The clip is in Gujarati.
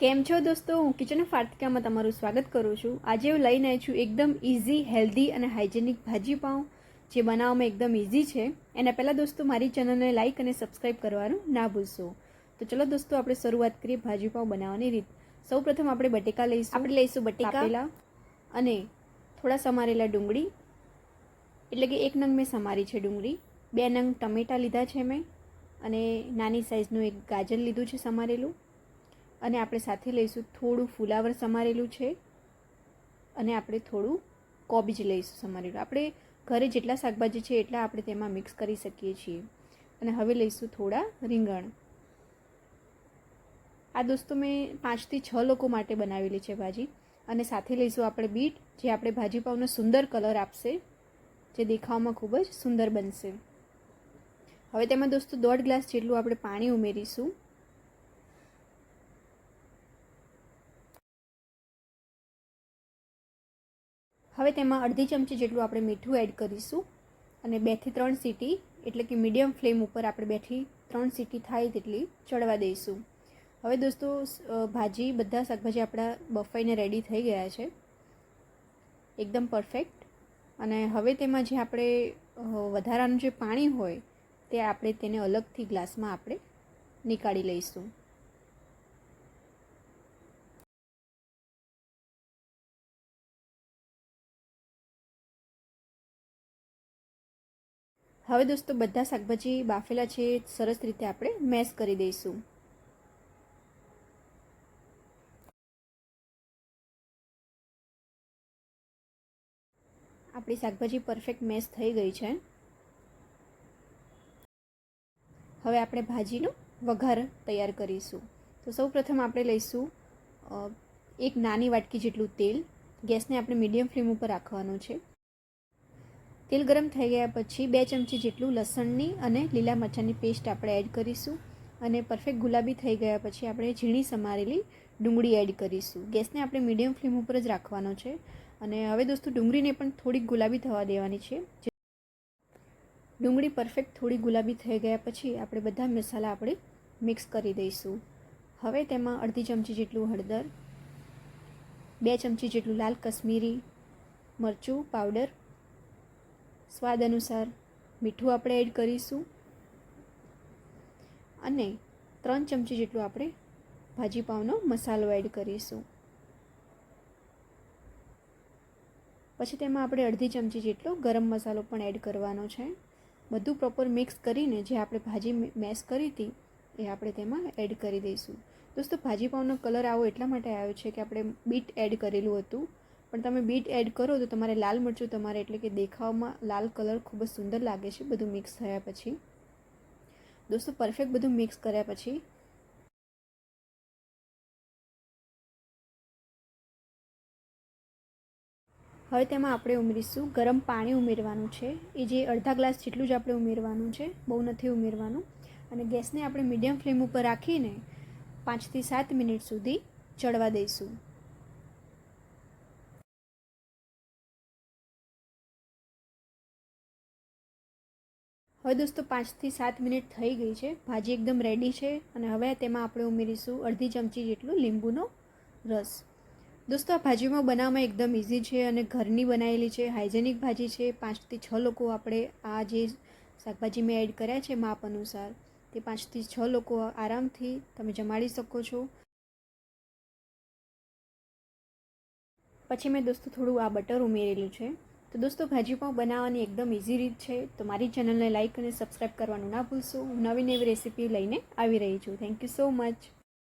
કેમ છો દોસ્તો? હું કિચન ઓફ આર્તિકામાં તમારું સ્વાગત કરું છું. આજે હું લઈને આવી છું એકદમ ઇઝી હેલ્ધી અને હાઇજેનિક ભાજી પાઉં જે બનાવવામાં એકદમ ઇઝી છે. એના પહેલાં દોસ્તો મારી ચેનલને લાઇક અને સબસ્ક્રાઇબ કરવાનું ના ભૂલશો. તો ચલો દોસ્તો આપણે શરૂઆત કરીએ ભાજી પાઉં બનાવવાની રીત. સૌપ્રથમ આપણે બટેકા લઈશું. આપણે લઈશું બટેકા. અને થોડા સમારેલા ડુંગળી. એટલે કે એક નંગ મેં સમારી છે ડુંગળી. બે નંગ ટમેટાં લીધા છે મેં. અને નાની સાઇઝનું એક ગાજર લીધું છે સમારેલું. અને આપણે સાથે લઈશું થોડું ફુલાવર સમારેલું છે. અને આપણે થોડું કોબીજ લઈશું સમારેલું. આપણે ઘરે જેટલા શાકભાજી છે એટલા આપણે તેમાં મિક્સ કરી શકીએ છીએ. અને હવે લઈશું થોડા રીંગણ. આ દોસ્તો મેં પાંચથી છ લોકો માટે બનાવેલી છે ભાજી. અને સાથે લઈશું આપણે બીટ, જે આપણે ભાજીપાવનો સુંદર કલર આપશે. જે દેખાવામાં ખૂબ જ સુંદર બનશે. હવે તેમાં દોસ્તો દોઢ ગ્લાસ જેટલું આપણે પાણી ઉમેરીશું. હવે તેમાં અડધી ચમચી જેટલું આપણે મીઠું એડ કરીશું અને બેથી ત્રણ સીટી, એટલે કે મીડિયમ ફ્લેમ ઉપર આપણે બેથી ત્રણ સીટી થાય તેટલી ચડવા દઈશું. હવે દોસ્તો ભાજી, બધા શાકભાજી આપણા બફાઈને રેડી થઈ ગયા છે. એકદમ પરફેક્ટ અને હવે તેમાં જે આપણે વધારાનું જે પાણી હોય, તે આપણે તેને અલગથી ગ્લાસમાં આપણે નીકાળી લઈશું. હવે દોસ્તો, બધા શાકભાજી બાફેલા છે, સરસ રીતે આપણે મેશ કરી દઈશું. આપણી શાકભાજી પરફેક્ટ મેશ થઈ ગઈ છે. હવે આપણે ભાજીનો વઘાર તૈયાર કરીશું. તો સૌ પ્રથમ આપણે લઈશું એક નાની વાટકી જેટલું તેલ. ગેસને આપણે મીડિયમ ફ્લેમ ઉપર રાખવાનું છે. તેલ ગરમ થઈ ગયા પછી બે ચમચી જેટલું લસણની અને લીલા મરચાંની પેસ્ટ આપણે એડ કરીશું. અને પરફેક્ટ ગુલાબી થઈ ગયા પછી આપણે ઝીણી સમારેલી ડુંગળી એડ કરીશું. ગેસને આપણે મીડિયમ ફ્લેમ ઉપર જ રાખવાનો છે. અને હવે દોસ્તો ડુંગળીને પણ થોડીક ગુલાબી થવા દેવાની છે. ડુંગળી પરફેક્ટ થોડી ગુલાબી થઈ ગયા પછી આપણે બધા મસાલા આપણે મિક્સ કરી દઈશું. હવે તેમાં અડધી ચમચી જેટલું હળદર, બે ચમચી જેટલું લાલ કશ્મીરી મરચું, પાવડર સ્વાદ અનુસાર મીઠું આપણે એડ કરીશું અને ત્રણ ચમચી જેટલું આપણે ભાજી પાવનો મસાલો એડ કરીશું. પછી તેમાં આપણે અડધી ચમચી જેટલો ગરમ મસાલો પણ એડ કરવાનો છે. બધું પ્રોપર મિક્સ કરીને જે આપણે ભાજી મેશ કરી હતી, એ આપણે તેમાં એડ કરી દઈશું. દોસ્તો ભાજી પાવનો કલર આવો એટલા માટે આવ્યો છે કે આપણે બીટ એડ કરેલું હતું. પણ તમે બીટ એડ કરો તો તમારે લાલ મરચું તમારે એટલે કે દેખાવમાં લાલ કલર ખૂબ જ સુંદર લાગે છે, બધું મિક્સ થયા પછી. દોસ્તો પરફેક્ટ બધું મિક્સ કર્યા પછી. હવે તેમાં આપણે ઉમેરીશું ગરમ પાણી ઉમેરવાનું છે. એ જે અડધા ગ્લાસ જેટલું જ આપણે ઉમેરવાનું છે, બહુ નથી ઉમેરવાનું. અને ગેસને આપણે મીડિયમ ફ્લેમ ઉપર રાખીને પાંચથી સાત મિનિટ સુધી ચડવા દઈશું. હવે દોસ્તો પાંચથી સાત મિનિટ થઈ ગઈ છે. ભાજી એકદમ રેડી છે અને હવે તેમાં આપણે ઉમેરીશું અડધી ચમચી જેટલું લીંબુનો રસ. દોસ્તો આ ભાજીમાં બનાવવામાં એકદમ ઇઝી છે અને ઘરની બનાવેલી છે હાઇજેનિક ભાજી છે. પાંચથી છ લોકો આપણે આ જે શાકભાજી મેં એડ કર્યા છે માપ અનુસાર, તે પાંચથી છ લોકો આરામથી તમે જમાડી શકો છો. પછી મેં દોસ્તો થોડું આ બટર ઉમેરેલું છે. તો દોસ્તો, ભાજી પાઉં બનાવવાની એકદમ ઇઝી રીત છે. તો મારી ચેનલને લાઇક અને સબસ્ક્રાઈબ કરવાનું ના ભૂલશો. હું નવી નવી રેસીપી લઈને આવી રહી છું. Thank you so much